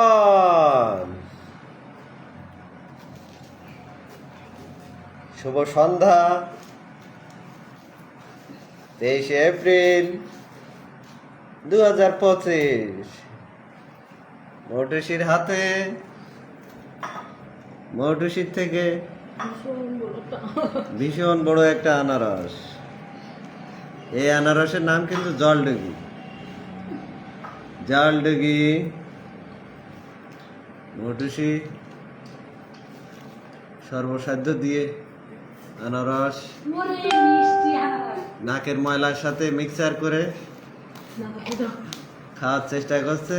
One শুভ সন্ধ্যা। তেইশে April দু হাজার পঁচিশ। মোটুসির হাতে। মোটুসির থেকে ভীষণ বড় একটা আনারস। এই আনারসের নাম কিন্তু জলডুগি। জলডুগি মোটুসি সর্বসাধ্য দিয়ে আনারস নাকের ময়লার সাথে মিক্সার করে খাওয়ার চেষ্টা করছে।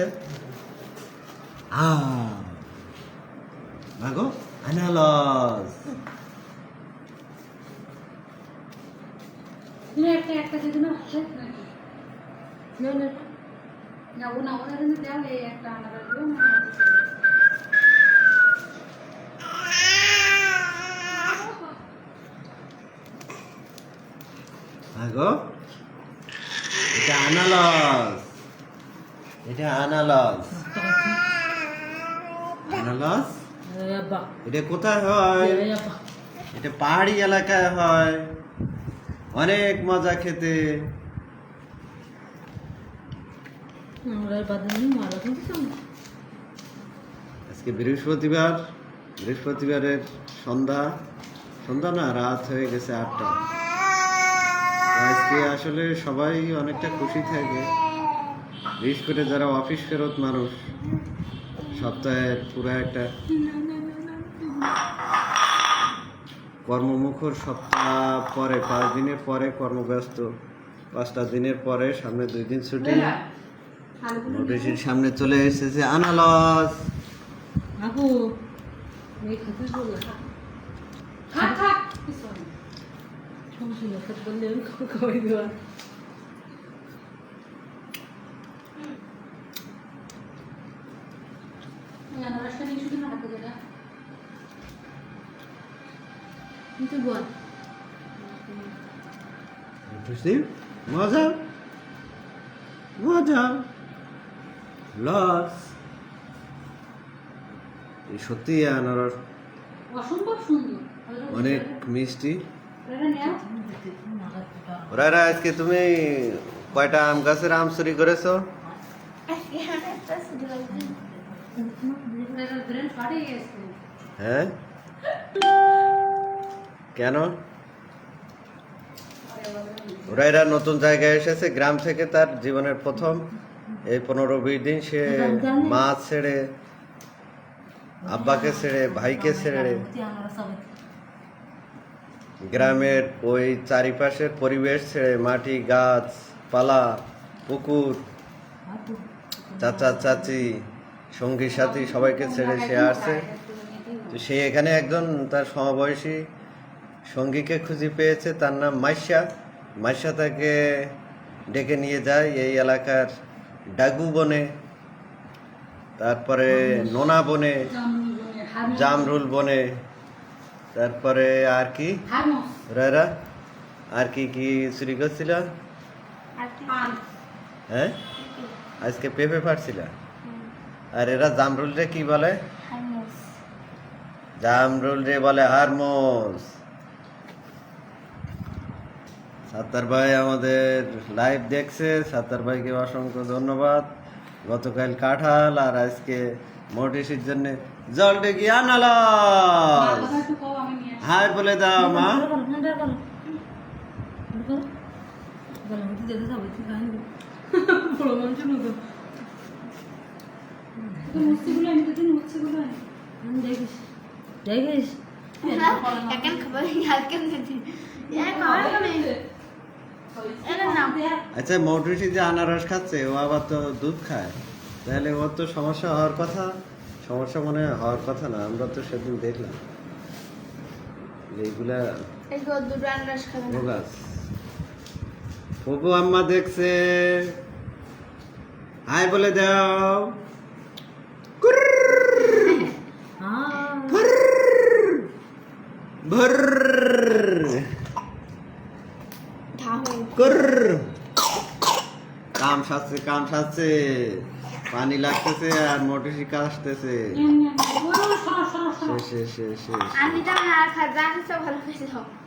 মাগো আনারস। একটা একটা যদি না না দেওয়া একটা আলাদা মাগো এটা আনারস এটা আনারস আনারস এটা কোথায় হয়? এটা পাহাড়ি এলাকায় হয়। অনেক মজা খেতে। আজকে বৃহস্পতিবার। বৃহস্পতিবারের সন্ধ্যা। সন্ধ্যা না রাত হয়ে গেছে আটটা। আজকে আসলে সবাই অনেকটা খুশি থাকে। বিশেষ করে যারা অফিস ফেরত মানুষ সপ্তাহের পুরো একটা কর্মমুখর সপ্তাহ পরে, পাঁচ দিনের পরে কর্মব্যস্ত, পাঁচটা দিনের পরে সামনে দুই দিন ছুটি। নোটিশের সামনে চলে এসেছে আনালস। দেওয়া কিন্তু মজা? মজা। লস। এই সত্যি আনারস। অসম্ভব সুন্দর। অনেক মিষ্টি। ওরা আজকে তুমি কয়টা আম গাছের আম চুরি করেছ? হ্যাঁ? কেন? ওরা নতুন জায়গায় এসেছে, গ্রাম থেকে তার জীবনের প্রথম। এই পনেরো বিশ দিন সে মা ছেড়ে, আব্বাকে ছেড়ে, ভাইকে ছেড়ে গ্রামের ওই চারিপাশের পরিবেশ ছেড়ে মাটি, গাছ, পালা, পুকুর, চাচা, চাচি, সঙ্গী, সাথী সবাইকে ছেড়ে সে আসছে। তো সে এখানে একজন তার সমবয়সী সঙ্গীকে খুঁজে পেয়েছে, তার নাম মাইশা। মাইশা তাকে ডেকে নিয়ে যায় এই এলাকার ডাগু বনে, তারপরে নোনা বনে, জামরুল বনে তারপরে আর কি? রায়রা আর কি কি চুরি করছিল? হ্যাঁ? আজকে পেঁপে পারছিল আর এরা জামরুল রে কি বলে? জামরুল রে বলে হারমোস। সাত্তার ভাই আমাদের লাইভ দেখছে। সাত্তার ভাইকে অসংখ্য ধন্যবাদ। গতকাল কাঁঠাল আর আজকে মোটিসির জন্য জল ডেকে আনালাম হাই বলে দাও, মা. আচ্ছা মৌটুসি যে আনারস খাচ্ছে, ও আবার তো দুধ খায়। তাহলে ওর তো সমস্যা হওয়ার কথা? সমস্যা মনে হওয়ার কথা না, আমরা তো সেদিন দেখলাম। এইগুলা পপু আম্মা দেখছে। হাই বলে দাও। ভর সাজছে কান সাজছে পানি লাগতেছে আর মোটর শিকা আসতেছে শেষ শেষ শেষ শেষ